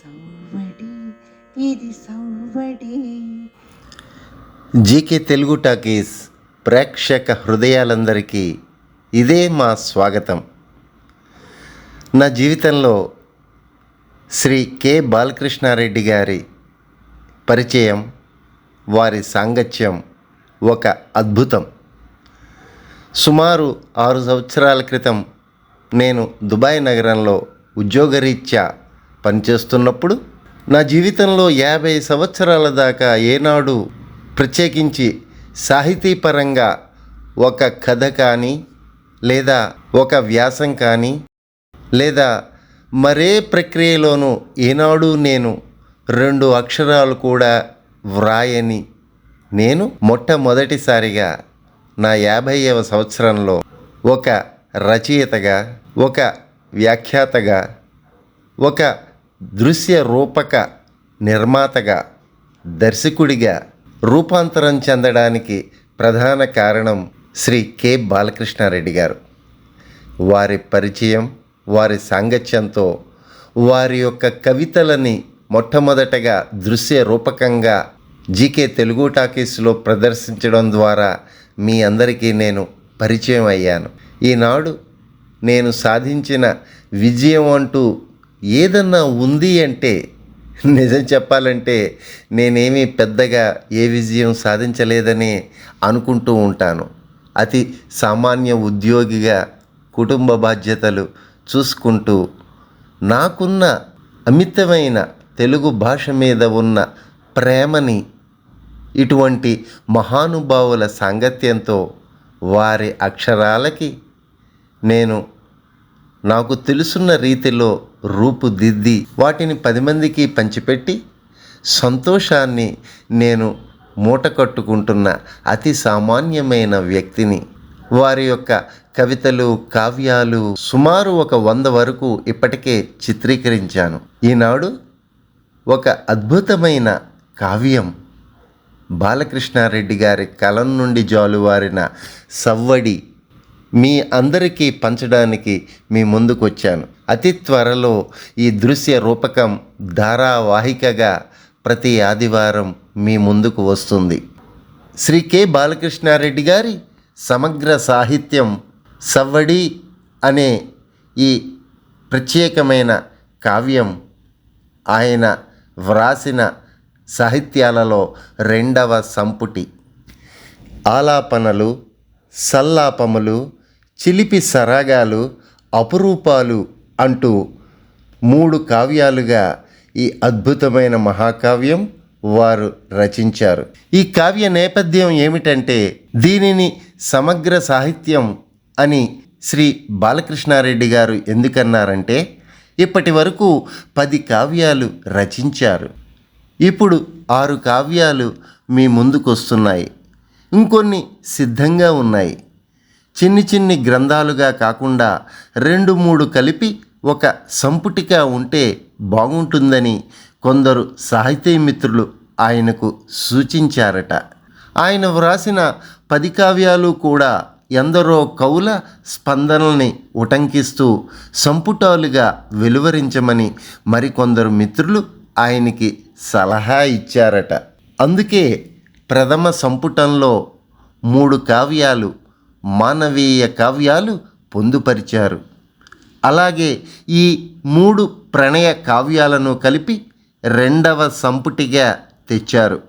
సవ్వడి ఇది సవ్వడి. జీకే తెలుగు టాకీస్ ప్రేక్షక హృదయాలందరికీ ఇదే మా స్వాగతం. నా జీవితంలో శ్రీ కె బాలకృష్ణారెడ్డి గారి పరిచయం వారి సాంగత్యం ఒక అద్భుతం. సుమారు ఆరు సంవత్సరాల క్రితం నేను దుబాయ్ నగరంలో ఉద్యోగరీత్యా పనిచేస్తున్నప్పుడు నా జీవితంలో యాభై సంవత్సరాల దాకా ఏనాడు ప్రత్యేకించి సాహితీపరంగా ఒక కథ కానీ లేదా ఒక వ్యాసం కానీ లేదా మరే ప్రక్రియలోనూ ఏనాడు నేను రెండు అక్షరాలు కూడా వ్రాయని నేను మొట్టమొదటిసారిగా నా యాభైవ సంవత్సరంలో ఒక రచయితగా ఒక వ్యాఖ్యాతగా ఒక దృశ్య రూపక నిర్మాతగా దర్శకుడిగా రూపాంతరం చెందడానికి ప్రధాన కారణం శ్రీ కె. బాలకృష్ణారెడ్డి గారు. వారి పరిచయం వారి సాంగత్యంతో వారి యొక్క కవితలని మొట్టమొదటగా దృశ్య రూపకంగా జీకే తెలుగు టాకీస్లో ప్రదర్శించడం ద్వారా మీ అందరికీ నేను పరిచయం అయ్యాను. ఈనాడు నేను సాధించిన విజయం అంటూ ఏదన్నా ఉంది అంటే నిజం చెప్పాలంటే నేనేమీ పెద్దగా ఏ విజయం సాధించలేదని అనుకుంటూ ఉంటాను. అతి సామాన్య ఉద్యోగిగా కుటుంబ బాధ్యతలు చూసుకుంటూ నాకున్న అమితమైన తెలుగు భాష మీద ఉన్న ప్రేమని ఇటువంటి మహానుభావుల సాంగత్యంతో వారి అక్షరాలకి నేను నాకు తెలుసున్న రీతిలో రూపుదిద్ది వాటిని పది మందికి పంచిపెట్టి సంతోషాన్ని నేను మూట కట్టుకుంటున్న అతి సామాన్యమైన వ్యక్తిని. వారి యొక్క కవితలు కావ్యాలు సుమారు ఒక వంద వరకు ఇప్పటికే చిత్రీకరించాను. ఈనాడు ఒక అద్భుతమైన కావ్యం. బాలకృష్ణారెడ్డి గారి కలం నుండి జాలువారిన సవ్వడి మీ అందరికీ పంచడానికి మీ ముందుకు వచ్చాను అతి త్వరలో ఈ దృశ్య రూపకం ధారావాహికగా ప్రతి ఆదివారం మీ ముందుకు వస్తుంది. శ్రీ కె బాలకృష్ణారెడ్డి గారి సమగ్ర సాహిత్యం సవ్వడి అనే ఈ ప్రత్యేకమైన కావ్యం ఆయన వ్రాసిన సాహిత్యాలలో రెండవ సంపుటి. ఆలాపనలు సల్లాపములు చిలిపి సరాగాలు అపురూపాలు అంటూ మూడు కావ్యాలుగా ఈ అద్భుతమైన మహాకావ్యం వారు రచించారు. ఈ కావ్య నేపథ్యం ఏమిటంటే దీనిని సమగ్ర సాహిత్యం అని శ్రీ బాలకృష్ణారెడ్డి గారు ఎందుకన్నారంటే ఇప్పటి వరకు పది కావ్యాలు రచించారు. ఇప్పుడు ఆరు కావ్యాలు మీ ముందుకు వస్తున్నాయి ఇంకొన్ని సిద్ధంగా ఉన్నాయి. చిన్ని చిన్ని గ్రంథాలుగా కాకుండా రెండు మూడు కలిపి ఒక సంపుటిగా ఉంటే బాగుంటుందని కొందరు సాహితీ మిత్రులు ఆయనకు సూచించారట. ఆయన వ్రాసిన పది కావ్యాలు కూడా ఎందరో కవుల స్పందనల్ని ఉటంకిస్తూ సంపుటాలుగా వెలువరించమని మరికొందరు మిత్రులు ఆయనకి సలహా ఇచ్చారట. అందుకే ప్రథమ సంపుటంలో మూడు కావ్యాలు మానవీయ కావ్యాలు పొందుపరిచారు. అలాగే ఈ మూడు ప్రణయ కావ్యాలను కలిపి రెండవ సంపుటిగా తెచ్చారు.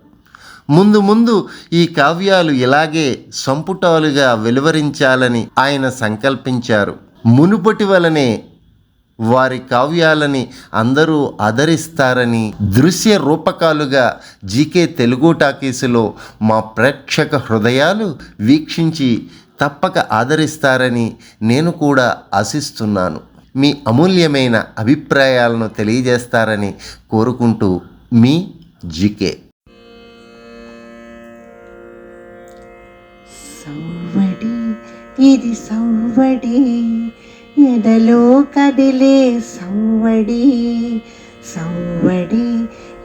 ముందు ముందు ఈ కావ్యాలు ఇలాగే సంపుటాలుగా వెలువరించాలని ఆయన సంకల్పించారు. మునుపటి వలనే వారి కావ్యాలని అందరూ ఆదరిస్తారని దృశ్య రూపకాలుగా జీకే తెలుగు టాకీసులో మా ప్రేక్షక హృదయాలు వీక్షించి తప్పక ఆదరిస్తారని నేను కూడా ఆశిస్తున్నాను. మీ అమూల్యమైన అభిప్రాయాలను తెలియజేస్తారని కోరుకుంటూ మీ జీకే. సవ్వడి ఇది సవ్వడి ఎదలో కదిలే సవ్వడి. సవ్వడి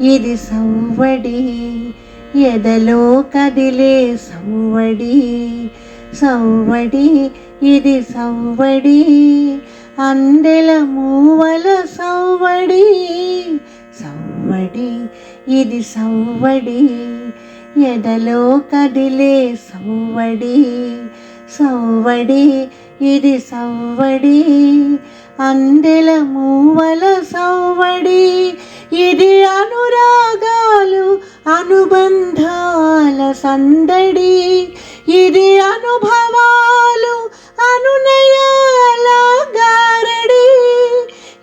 ఇది సవ్వడి ఎదలో కదిలే సవ్వడి. సవ్వడి ఇది సవ్వడి. అందెల మూవల సవ్వడి. ఇది సవ్వడి. ఎదలో కదిలే సవ్వడి. సవ్వడి ఇది సవ్వడి. అందెల మూవల సవ్వడి. ఇది అనురాగాలు అనుబంధాల సందడి. ఇది అనుభవాలు అనునయాల గారడి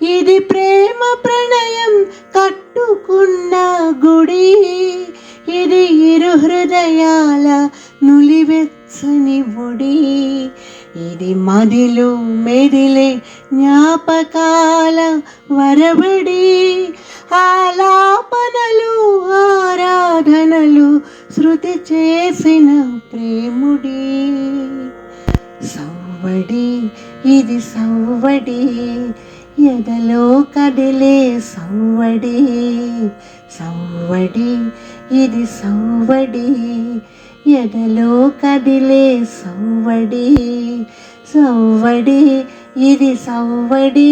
ఇది ప్రేమ ప్రణయం కట్టుకున్న గుడి. ఇది ఇరు హృదయాల నులివెచ్చని ఒడి. ఇది మదిలు మెదిలే జ్ఞాపకాల వరబడి ఆలాపనలు ఆరాధనలు శృతి చేసిన ప్రేముడి. సవ్వడి ఇది సవ్వడి ఎదలో కదిలే సవ్వడి. సవ్వడి ఇది సవ్వడి ఎదలో కదిలే సవ్వడి. సవ్వడి ఇది సవ్వడి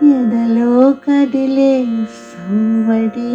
ఎదలో కదిలే సవ్వడి